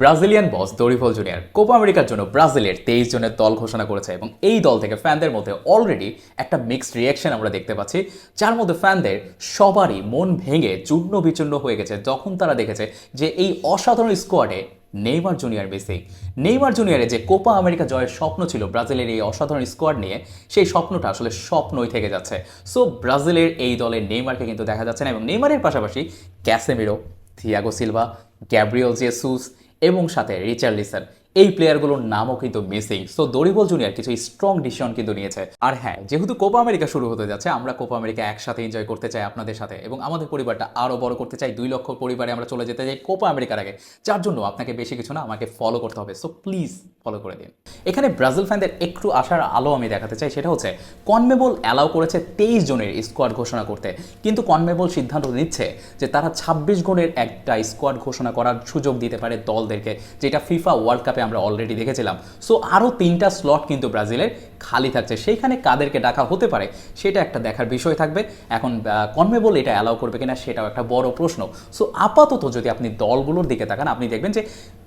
Brazilian boss Dorival Junior Copa আমেরিকার জন্য ব্রাজিলের তেইশ জনের দল ঘোষণা করেছে এবং এই দল থেকে ফ্যানদের মধ্যে অলরেডি একটা মিক্সড রিয়াকশন আমরা দেখতে পাচ্ছি, যার মধ্যে ফ্যানদের সবারই মন ভেঙে চূর্ণ বিচূর্ণ হয়ে গেছে। যখন তারা দেখেছে যে এই অসাধারণ স্কোয়াডে নেইমার জুনিয়র বেসি নেইমার জুনিয়রের যে কোপা আমেরিকা জয়ের স্বপ্ন ছিল ব্রাজিলের এই অসাধারণ স্কোয়াড নিয়ে, সেই স্বপ্নটা আসলে স্বপ্নই থেকে যাচ্ছে। সো ব্রাজিলের এই দলের নেইমারকে কিন্তু দেখা যাচ্ছে না এবং নেইমারের পাশাপাশি Casemiro, Thiago Silva, Gabriel Jesus এবং সাথে রিচার্লিসন এই প্লেয়ারগুলোর নামও কিন্তু মিসিং সো দরিবল জুনিয়র কিছু স্ট্রং ডিসিশন কিন্তু নিয়েছে। আর হ্যাঁ যেহেতু কোপা আমেরিকা শুরু হতে যাচ্ছে, আমরা কোপা আমেরিকা একসাথে এনজয় করতে চাই আপনাদের সাথে। এবং আমাদের পরিবারটা আরও বড় করতে চাই। দুই লক্ষ পরিবারে আমরা চলে যেতে চাই কোপা আমেরিকার আগে। যার জন্য আপনাকে বেশি কিছু না, আমাকে ফলো করতে হবে। সো প্লিজ ফলো করে দিন। এখানে ব্রাজিল ফ্যানদের একটু আসার আলো আমি দেখাতে চাই। সেটা হচ্ছে কনমেবল অ্যালাউ করেছে তেইশ জনের স্কোয়াড ঘোষণা করতে। কিন্তু কনমেবল সিদ্ধান্ত নিচ্ছে যে তারা ছাব্বিশ জনের একটা স্কোয়াড ঘোষণা করার সুযোগ দিতে পারে দলদেরকে, যেটা ফিফা ওয়ার্ল্ড কাপে আমরা অলরেডি দেখেছিলাম। সো আরও তিনটা স্লট কিন্তু ব্রাজিলের খালি থাকছে। সেইখানে কাদেরকে ডাকা হতে পারে, সেটা একটা দেখার বিষয় থাকবে। এখন কনমেবল এটা অ্যালাউ করবে কিনা সেটাও একটা বড় প্রশ্ন। সো আপাতত যদি আপনি দলগুলোর দিকে তাকান, আপনি দেখবেন যে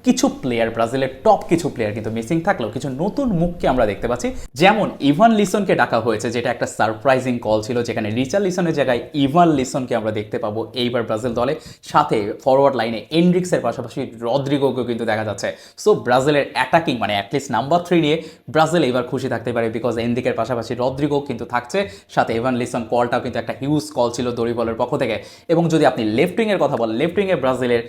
কিছু প্লেয়ার ব্রাজিলের টপ কিছু প্লেয়ার কিন্তু মিসিং থাকলেও কিছু নতুন মুখকে আমরা দেখতে পাচ্ছি। যেমন, ইভান লিসনকে ডাকা হয়েছে, যেটা একটা সারপ্রাইজিং কল ছিল, যেখানে রিচার লিসনের জায়গায় ইভান লিসনকে আমরা দেখতে পাবো এইবার ব্রাজিল দলে। সাথে ফরওয়ার্ড লাইনে এন্ড্রিক্সের পাশাপাশি রদ্রিগোকেও কিন্তু দেখা যাচ্ছে। সো ব্রাজিলের অ্যাটাকিং মানে অ্যাটলিস্ট নাম্বার থ্রি নিয়ে ব্রাজিল এবার খুশি থাকতে পারে। বিকজ এন্দিকের পাশাপাশি রদ্রিগো কিন্তু থাকছে। সাথে এভান লিসন কলটাও কিন্তু একটা হিউজ কল ছিল দরিবলের পক্ষ থেকে। এবং যদি আপনি লেফট উইংয়ের কথা বলেন লেফট উইংয়ে ব্রাজিলের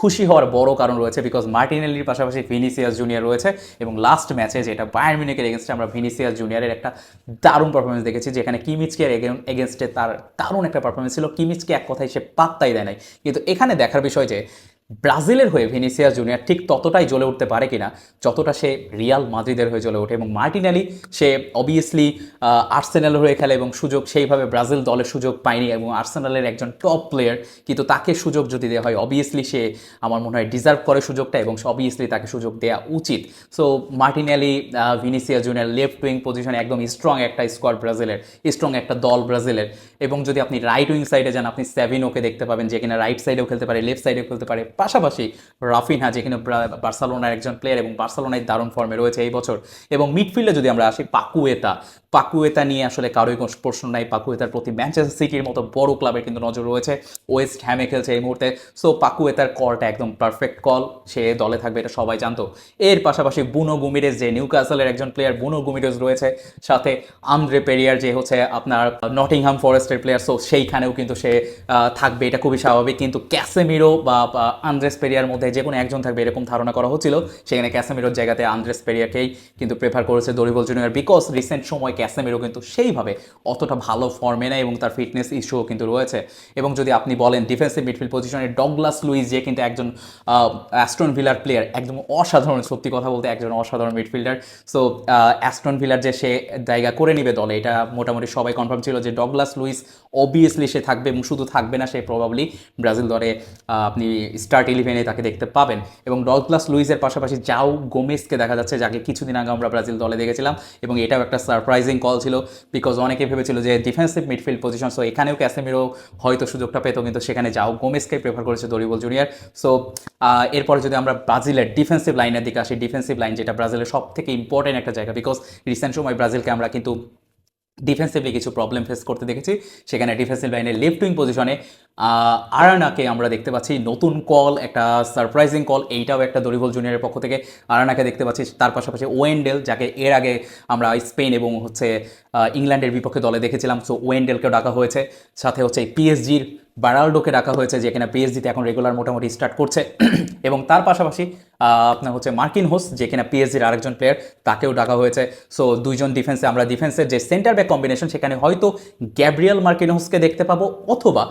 খুশি হওয়ার বড় কারণ রয়েছে বিকজ মার্টিনেলির পাশাপাশি ভিনিসিয়াস জুনিয়র রয়েছে। এবং লাস্ট ম্যাচে যেটা বায়ার মিউনিকের এগেনস্টে আমরা ভিনিসিয়াস জুনিয়রের একটা দারুণ পারফরমেন্স দেখেছি, যেখানে কিমিচকে এগেনস্টে তার দারুণ একটা পারফরমেন্স ছিল। কিমিচকে এক কথায় সে পাত্তাই দেয় নাই। কিন্তু এখানে দেখার বিষয় যে ব্রাজিলের হয়ে ভিনিসিয়াস জুনিয়র ঠিক ততটাই জ্বলে উঠতে পারে কিনা, যতটা সে রিয়াল মাদ্রিদের হয়ে জ্বলে ওঠে এবং মার্টিনালি সে অবভিয়াসলি আর্সেনাল হয়ে খেলে এবং সুযোগ সেইভাবে ব্রাজিল দলের সুযোগ পায়নি এবং আর্সেনালের একজন টপ প্লেয়ার কিন্তু তাকে সুযোগ যদি দেওয়া হয় অবভিয়াসলি সে আমার মনে হয় ডিজার্ভ করে সুযোগটা এবং অবভিয়াসলি তাকে সুযোগ দেওয়া উচিত। So Martinelli Vinicius Junior left wing পজিশনে একদম স্ট্রং একটা স্কোয়াড ব্রাজিলের স্ট্রং একটা দল ব্রাজিলের। এবং যদি আপনি রাইট উইং সাইডে যান, আপনি সেভিনোকে দেখতে পাবেন, যে কিনা রাইট সাইডেও খেলতে পারে লেফট সাইডেও খেলতে পারে। পাশাপাশি রাফিনহা যে কিনা ব্রা- বার্সেলোনার একজন প্লেয়ার এবং বার্সেলোনায় দারুণ ফর্মে রয়েছে এই বছর। এবং মিডফিল্ডে যদি আমরা আসি, পাকুয়েতা। পাকুয়েতা নিয়ে আসলে কারোই কোনো প্রশ্ন নাই। পাকুয়েতার প্রতি ম্যানচেস্টার সিটির মতো বড় ক্লাবের কিন্তু নজর রয়েছে। ওয়েস্ট হ্যামে খেলছে এই মুহূর্তে। সো পাকুয়েতার কলটা একদম পারফেক্ট কল সে দলে থাকবে, এটা সবাই জানতো। এর পাশাপাশি বুনো গুমিরেজ, যে নিউ ক্যাসেলের একজন প্লেয়ার বুনো গুমিরেজ রয়েছে। সাথে আন্দ্রে পেরিয়ার, যে হচ্ছে আপনার নটিংহাম ফরেস্টের প্লেয়ার সো সেইখানেও কিন্তু সে থাকবে। এটা খুবই স্বাভাবিক। কিন্তু ক্যাসেমিরো বা আন্দ্রেস পেরিয়ার মধ্যে যে কোনো একজন থাকবে এরকম ধারণা করা হচ্ছিল। সেখানে ক্যাসেমিরোর জায়গাতে আন্দ্রেস পেরিয়ারকেই কিন্তু প্রেফার করেছে দরিবল জুনিয়র বিকজ রিসেন্ট সময় ক্যাসেমিরো কিন্তু সেইভাবে অতটা ভালো ফর্মে নেয় এবং তার ফিটনেস ইস্যুও কিন্তু রয়েছে। এবং যদি আপনি বলেন ডিফেন্সিভ মিডফিল্ড পজিশনে ডগলাস লুইস যে কিন্তু একজন অ্যাস্টন ভিলার প্লেয়ার একদম অসাধারণ সত্যি কথা বলতে একজন অসাধারণ মিডফিল্ডার সো অ্যাস্টন ভিলার যে সে জায়গা করে নিবে দলে, এটা মোটামুটি সবাই কনফার্ম ছিল যে ডগলাস লুইস অবভিয়াসলি সে থাকবে এবং শুধু থাকবে না, সে প্রবাবলি ব্রাজিল দলে আপনি স্টার্ট ইলেভেনে তাকে দেখতে পাবেন। এবং ডগলাস লুইসের পাশাপাশি যাও গোমেসকে দেখা যাচ্ছে, যাকে কিছুদিন আগে আমরা ব্রাজিল দলে দেখেছিলাম। এবং এটাও একটা সারপ্রাইজিং কল ছিল বিকজ অনেকে ভেবেছিল যে ডিফেন্সিভ মিডফিল্ড পজিশন সো এখানেও ক্যাসেমিরো হয়তো সুযোগটা পেত, কিন্তু সেখানে যাও গোমেসকে প্রেফার করেছে দরিবল জুনিয়র সো এরপরে যদি আমরা ব্রাজিলের ডিফেন্সিভ লাইনের দিকে আসি ডিফেন্সিভ লাইন যেটা ব্রাজিলের সব থেকে ইম্পর্টেন্ট একটা জায়গা বিকজ রিসেন্ট সময় ব্রাজিলকে আমরা কিন্তু ডিফেন্সিভলি কিছু প্রবলেম ফেস করতে দেখেছি। সেখানে ডিফেন্সিভ লাইনের লেফট উইং পজিশনে আরানাকে আমরা দেখতে পাচ্ছি নতুন কল একটা সারপ্রাইজিং কল এইটাও একটা দরিবল জুনিয়রের পক্ষ থেকে আরানাকে দেখতে পাচ্ছি। তার পাশাপাশি ওয়েন্ডেল যাকে এর আগে আমরা স্পেন এবং হচ্ছে ইংল্যান্ডের বিপক্ষে দলে দেখেছিলাম সো ওয়েন্ডেলকেও ডাকা হয়েছে। সাথে হচ্ছে পিএসজির বারাল্ডোকে ডাকা হয়েছে, যে যেখানে পিএসজিতে এখন রেগুলার মোটামুটি স্টার্ট করছে। এবং তার পাশাপাশি আপনার হচ্ছে মার্কিন হোস যে কিনা পিএসজির আরেকজন প্লেয়ার তাকেও ডাকা হয়েছে। সো দুইজন ডিফেন্সে আমরা ডিফেন্সের যে সেন্টার ব্যাক কম্বিনেশন সেখানে হয়তো গ্যাব্রিয়াল মার্কিন হোসকে দেখতে পাবো, অথবা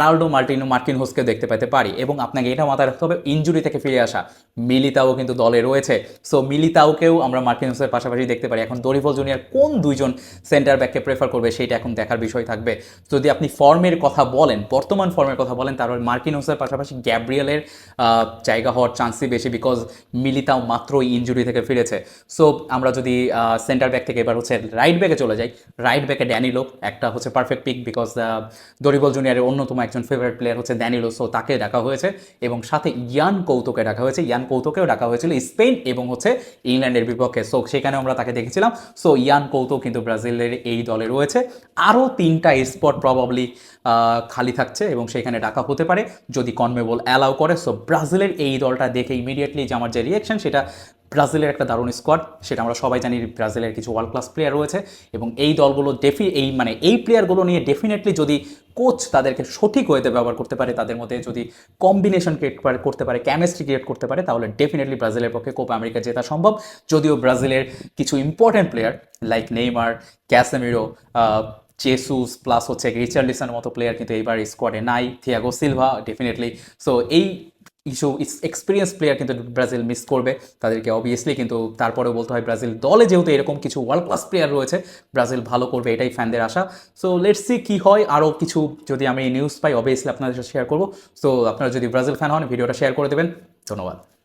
ব্যারাল্ডো মার্টিনো মার্কিন হোসকে দেখতে পেতে পারি এবং আপনাকে এটা মাথায় রাখতে হবে ইঞ্জুরি থেকে ফিরে আসা। মিলিতাও কিন্তু দলে রয়েছে। সো মিলিতাওকেও আমরা মার্কিন হোসের পাশাপাশি দেখতে পারি। এখন দরিফল জুনিয়র কোন দুইজন সেন্টার ব্যাককে প্রেফার করবে সেটা এখন দেখার বিষয় থাকবে। যদি আপনি ফর্মের কথা বলেন, বর্তমান ফর্মের কথা বলেন, তাহলে মার্কিন হোসের পাশাপাশি গ্যাব্রিয়েলের জায়গা হওয়ার চান্সই বেশি বিকজ মিলিতাও মাত্রই ইঞ্জুরি থেকে ফিরেছে। সো আমরা যদি সেন্টার ব্যাক থেকে এবার হচ্ছে রাইট ব্যাকে চলে যাই। রাইট ব্যাকে ড্যানিলো একটা হচ্ছে পারফেক্ট পিক বিকজ দরিবল জুনিয়রের অন্যতম একজন ফেভারিট প্লেয়ার হচ্ছে ড্যানিলো সো তাকে ডাকা হয়েছে এবং সাথে ইয়ান কৌতুকে ডাকা হয়েছে। ইয়ান কৌতুকেও ডাকা হয়েছিল স্পেন এবং হচ্ছে ইংল্যান্ডের বিপক্ষে। সো সেখানে আমরা তাকে দেখেছিলাম। সো ইয়ান কৌতুক কিন্তু ব্রাজিলের এই দলে রয়েছে। আরও তিনটা স্পট প্রবাবলি খালি থাকছে এবং সেখানে ডাকা হতে পারে। যদি কনমেবল অ্যালাউ করে সো ব্রাজিলের এই দলটা দেখে ইমিডিয়েটলি যে আমার যে রিয়েকশন সেটা ব্রাজিলের একটা দারুণ স্কোয়াড সেটা আমরা সবাই জানি ব্রাজিলের কিছু ওয়ার্ল্ড ক্লাস প্লেয়ার রয়েছে এবং এই দলগুলো ডেফি এই মানে এই প্লেয়ারগুলো নিয়ে ডেফিনেটলি যদি কোচ তাদেরকে সঠিক ওয়েতে ব্যবহার করতে পারে, তাদের মধ্যে যদি কম্বিনেশন ক্রিয়েট করতে পারে কেমিস্ট্রি ক্রিয়েট করতে পারে, তাহলে ডেফিনেটলি ব্রাজিলের পক্ষে কোপা আমেরিকা জেতা সম্ভব। যদিও ব্রাজিলের কিছু important player like Neymar Casemiro Jesus plus হচ্ছে রিচার্লিসনের মতো প্লেয়ার কিন্তু এইবার স্কোয়াডে নাই থিয়াগো সিলভা ডেফিনেটলি সো এই কিছু এক্সপিরিয়েন্স প্লেয়ার কিন্তু ব্রাজিল মিস করবে। তাদেরকে অবভিয়াসলি কিন্তু তারপরেও বলতে হয় ব্রাজিল দলে যেহেতু এরকম কিছু ওয়ার্ল্ড ক্লাস প্লেয়ার রয়েছে, ব্রাজিল ভালো করবে এটাই ফ্যানদের আশা। সো লেটস সি কী হয়। আরও কিছু যদি আমি নিউজ পাই অবভিয়াসলি আপনাদের সাথে শেয়ার করব। সো আপনারা যদি ব্রাজিল ফ্যান হন, ভিডিওটা শেয়ার করে দেবেন। ধন্যবাদ।